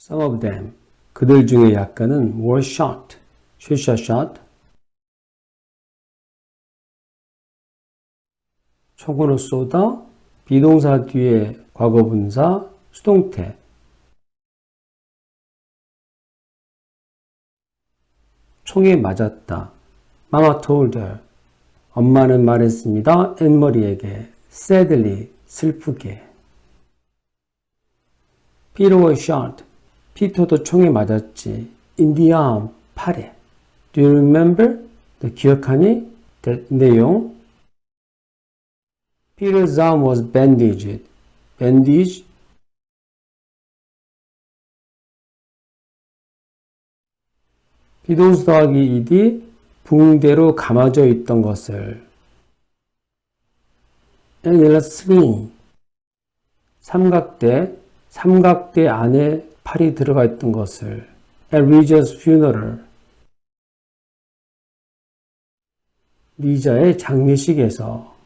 Some of them. 그들 중에 약간은 were shot. shot shot. 총으로 쏘다. 비동사 뒤에 과거분사 수동태. 총에 맞았다. Mama told her. 엄마는 말했습니다. 앤머리에게. Sadly, 슬프게. Peter was shot. 피터도 총에 맞았지. In the arm, 팔에. Do you remember? 너 기억하니? 그 내용. Peter's arm was bandaged. bandage. 비동수 더하기 이디 붕대로 감아져 있던 것을 and a sling 삼각대 삼각대 안에 팔이 들어가 있던 것을 at Liza's funeral 리자의 장례식에서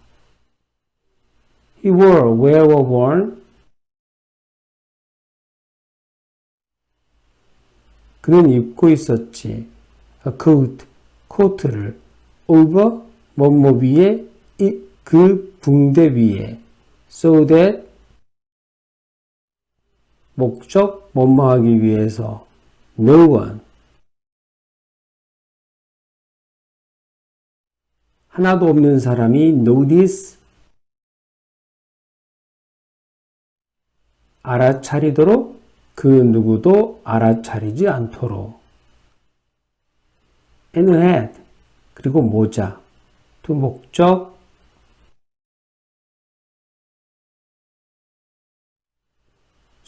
he wore wear or worn 그는 입고 있었지 coat 코트를 over 뭐뭐 위에 이, 그 붕대 위에 so that 목적 뭐뭐 하기 위해서 one 하나도 없는 사람이 notice 알아차리도록 그 누구도 알아차리지 않도록. And hat 그리고 모자. 두 목적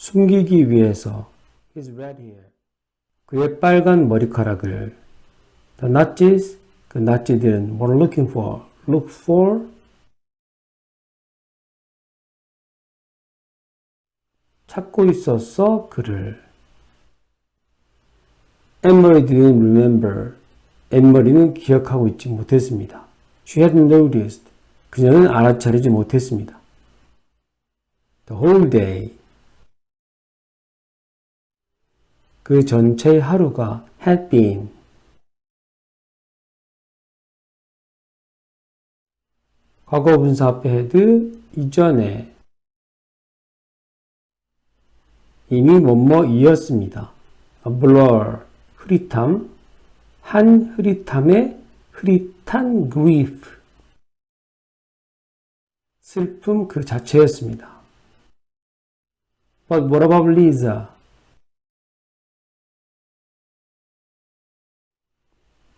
숨기기 위해서 his red hair 그의 빨간 머리카락을 the Nazis 그 나치들은 were looking for look for 찾고 있었어 그를 Emery didn't remember 앤머리는 기억하고 있지 못했습니다. She hadn't noticed. 그녀는 알아차리지 못했습니다. The whole day. 그 전체 하루가 had been. 과거 분사 앞에 had 이전에 이미 뭐뭐이었습니다. Blur, 흐릿함, 한 흐릿함에 흐릿한 grief. 슬픔 그 자체였습니다. But what about Lisa?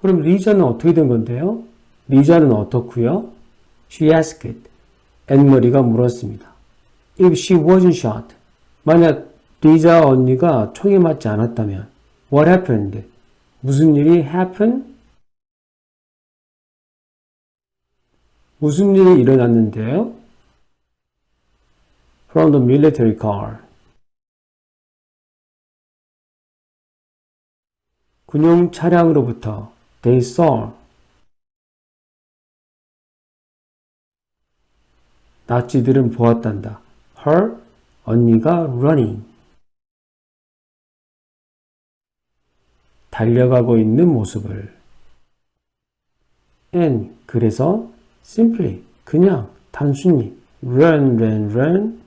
그럼 리자는 어떻게 된 건데요? 리자는 어떻고요? She asked. 앤머리가 물었습니다. If she wasn't shot, 만약 리자 언니가 총에 맞지 않았다면, what happened? 무슨 일이 happen? 무슨 일이 일어났는데요? From the military car. 군용 차량으로부터 they saw. 나치들은 보았단다. her 언니가 running. 달려가고 있는 모습을. And 그래서 simply 그냥 단순히 run run run.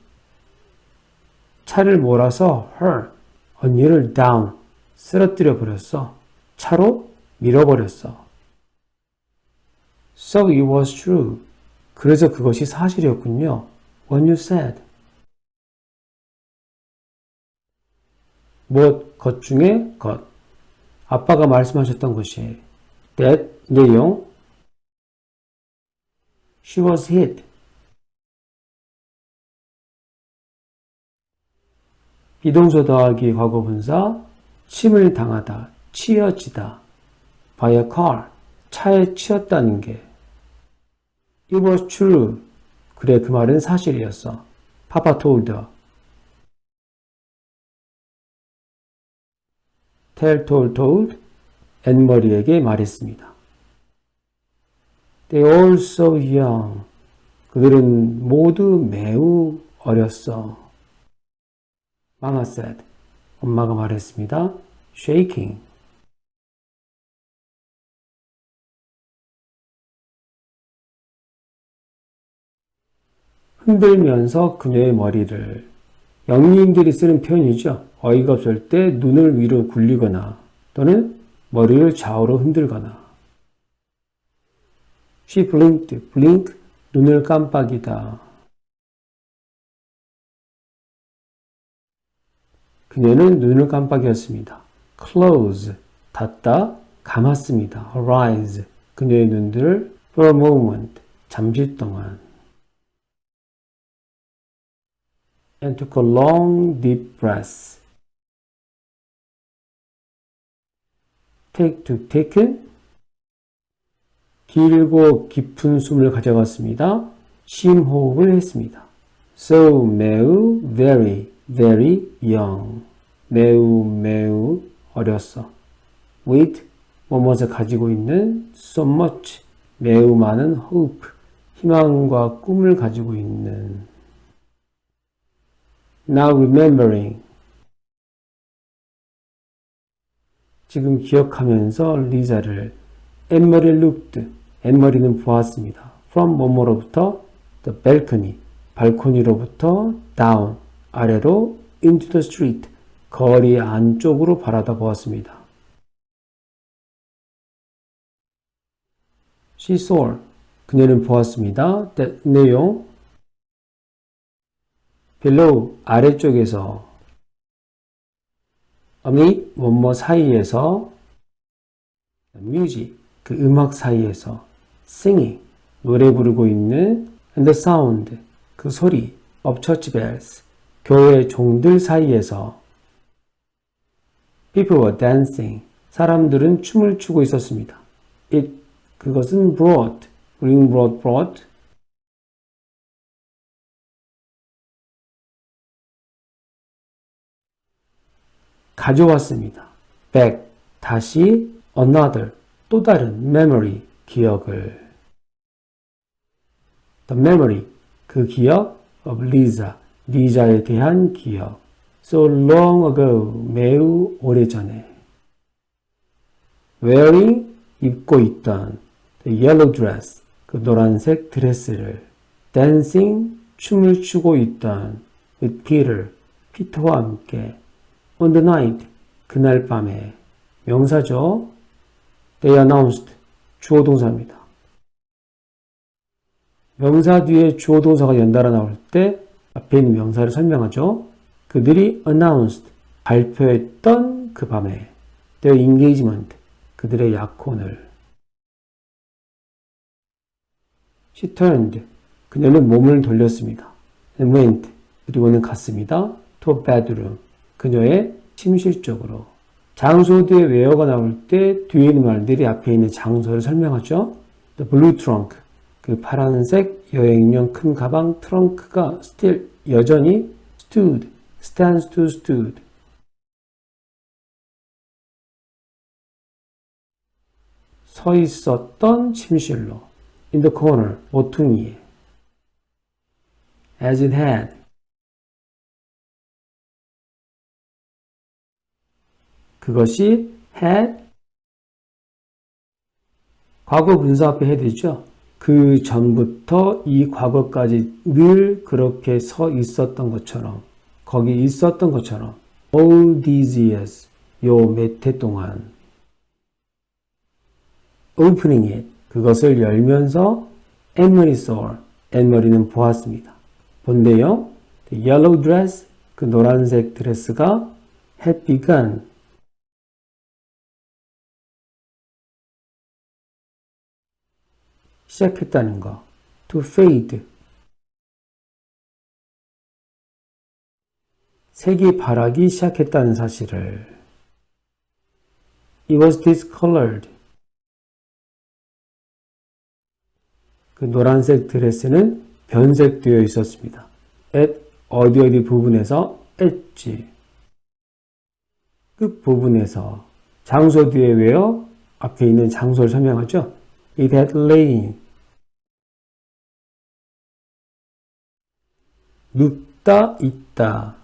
차를 몰아서 her 언니를 down 쓰러뜨려 버렸어. 차로 밀어버렸어. So it was true. 그래서 그것이 사실이었군요. What you said. 무엇 것 중에 것. 아빠가 말씀하셨던 것이. That 내용. She was hit. 비동사 더하기 과거분사. 침을 당하다. 치여지다 by a car 차에 치였다는 게 it was true 그래 그 말은 사실이었어 파파 told her tell told told 앤머리에게 말했습니다. They all so young. 그들은 모두 매우 어렸어. Mama said. 엄마가 말했습니다. shaking. 흔들면서 그녀의 머리를 영미인들이 쓰는 표현이죠. 어이가 없을 때 눈을 위로 굴리거나 또는 머리를 좌우로 흔들거나 She blinked, blink, 눈을 깜빡이다. 그녀는 눈을 깜빡였습니다. close, 닫다, 감았습니다. rise, 그녀의 눈들을 for a moment, 잠시 동안. And took a long deep breath. take to taken 길고 깊은 숨을 가져갔습니다. 심호흡을 했습니다. so 매우 very very young 매우 매우 어렸어. with 뭐뭇을 가지고 있는 so much 매우 많은 hope 희망과 꿈을 가지고 있는 now remembering 지금 기억하면서 리자를 앤머리 looked 앤머리는 보았습니다. from 뭐뭐로부터 the balcony 발코니로부터 down 아래로 into the street 거리 안쪽으로 바라다 보았습니다. She saw 그녀는 보았습니다. 내용 below 아래쪽에서 amid 뭐뭐 사이에서 music 그 음악 사이에서 singing 노래 부르고 있는 and the sound 그 소리 of church bells 교회 종들 사이에서 people were dancing 사람들은 춤을 추고 있었습니다. it 그것은 brought bring brought brought 가져왔습니다. back 다시 another 또 다른 memory 기억을 the memory 그 기억 of Lisa 리자에 대한 기억 so long ago 매우 오래전에 wearing 입고 있던 the yellow dress 그 노란색 드레스를 dancing 춤을 추고 있던 with Peter 피터와 함께 on the night 그날 밤에 명사죠. They announced 주어 동사입니다. 명사 뒤에 주어 동사가 연달아 나올 때 앞에 있는 명사를 설명하죠. 그들이 announced 발표했던 그 밤에 their engagement 그들의 약혼을 She turned 그녀는 몸을 돌렸습니다. and went 그리고는 갔습니다. to a bedroom 그녀의 침실 쪽으로 장소 뒤에 where가 나올 때 뒤에 있는 말들이 앞에 있는 장소를 설명하죠. The blue trunk 그 파란색 여행용 큰 가방 트렁크가 still 여전히 stood, stands to stood 서 있었던 침실로 in the corner 모퉁이에 as it had 그것이 had 과거 분사 앞에 head이죠. 그 전부터 이 과거까지 늘 그렇게 서 있었던 것처럼 거기 있었던 것처럼 all these years 요몇 해 동안 opening it 그것을 열면서 Anne-Marie saw Anne-Marie는 보았습니다. 본데요. The yellow dress 그 노란색 드레스가 had begun 시작했다는 거. to fade. 색이 바라기 시작했다는 사실을. It was discolored. 그 노란색 드레스는 변색되어 있었습니다. at 어디 어디 부분에서 엣지. 끝 부분에서 장소 뒤에 왜요? 앞에 있는 장소를 설명하죠. It had lain. 눕다 있다.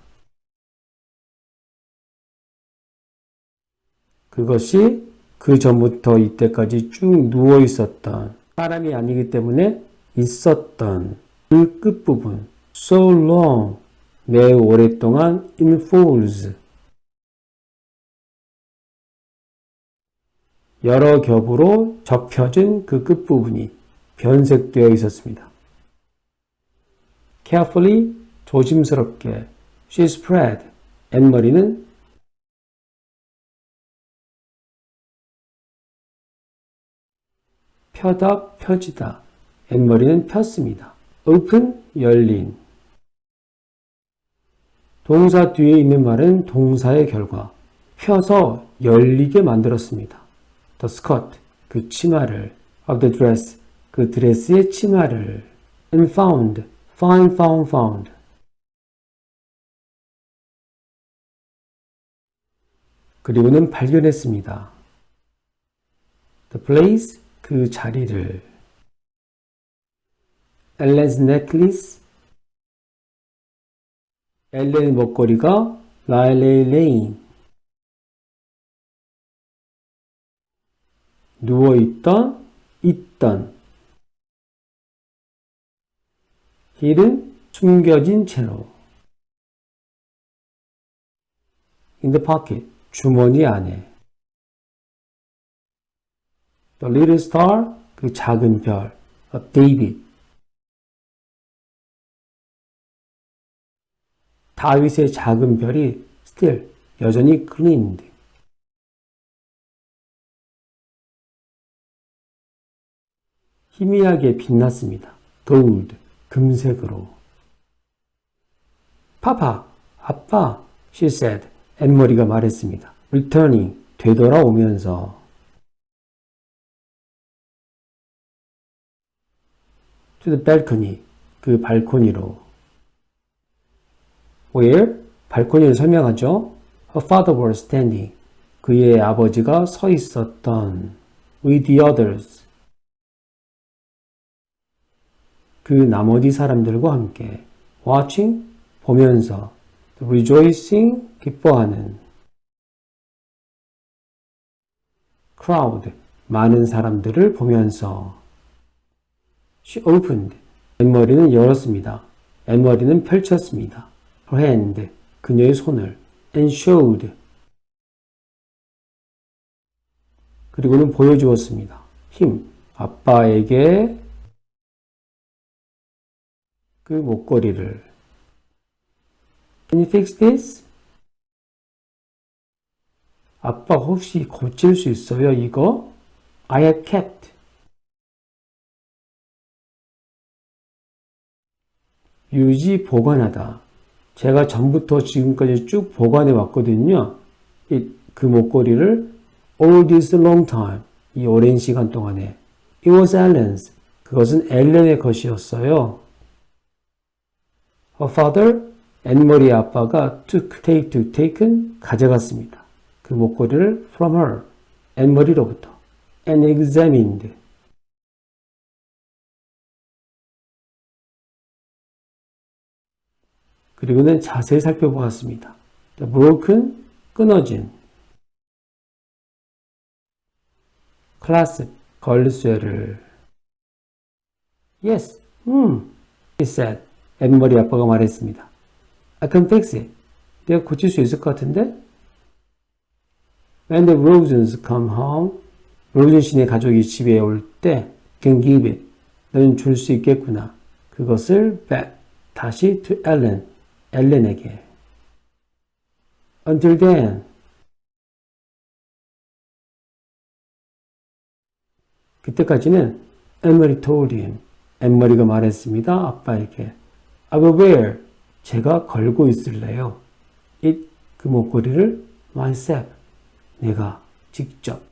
그것이 그 전부터 이때까지 쭉 누워 있었던 사람이 아니기 때문에 있었던 그 끝부분 so long 매우 오랫동안 in folds 여러 겹으로 접혀진 그 끝부분이 변색되어 있었습니다. Carefully 조심스럽게. She spread. 앤머리는 펴다 펴지다. 앤머리는 폈습니다. open 열린. 동사 뒤에 있는 말은 동사의 결과. 펴서 열리게 만들었습니다. the skirt 그 치마를. Of the dress 그 드레스의 치마를. And found find found found 그리고는 발견했습니다. the place 그 자리를 Ellen's necklace 엘렌의 목걸이가 라일레이 레인 누워있던 있던 힐은 숨겨진 채로 the pocket 주머니 안에 the little star 그 작은 별 of David 다윗의 작은 별이 still 여전히 gleamed 희미하게 빛났습니다. gold 금색으로 파파 아빠 she said 앤머리가 말했습니다. returning 되돌아오면서 to the balcony 그 발코니로 where 발코니를 설명하죠. Her father was standing 그의 아버지가 서 있었던 with the others 그 나머지 사람들과 함께 watching 보면서 rejoicing 기뻐하는 crowd 많은 사람들을 보면서 she opened 앤머리는 열었습니다. 앤머리는 펼쳤습니다. her hand 그녀의 손을 and showed 그리고는 보여주었습니다. 힘 아빠에게 그 목걸이를. Can you fix this? 아빠 혹시 고칠 수 있어요 이거? I have kept. 유지 보관하다. 제가 전부터 지금까지 쭉 보관해 왔거든요. 이, 그 목걸이를 all this long time 이 오랜 시간 동안에. It was Ellen's 그것은 엘렌의 것이었어요 Her father, 앤머리의 아빠가 took, take, to, taken, 가져갔습니다. 그 목걸이를 from her, 앤머리로부터 and examined, 그리고는 자세히 살펴보았습니다. Broken, 끊어진, 클라스, 걸쇠를 Yes, 음, he said. 앤머리 아빠가 말했습니다. I can fix it. 내가 고칠 수 있을 것 같은데? When the Rosens come home, 로즌 씨네 가족이 집에 올 때, can give it. 너는 줄 수 있겠구나. 그것을 back, 다시 to Ellen, 엘렌에게. Until then, 그때까지는 에머리 told him, 엠머리가 말했습니다. 아빠에게. Will wear. 제가 걸고 있을래요. it 그 목걸이를 myself. 내가 직접.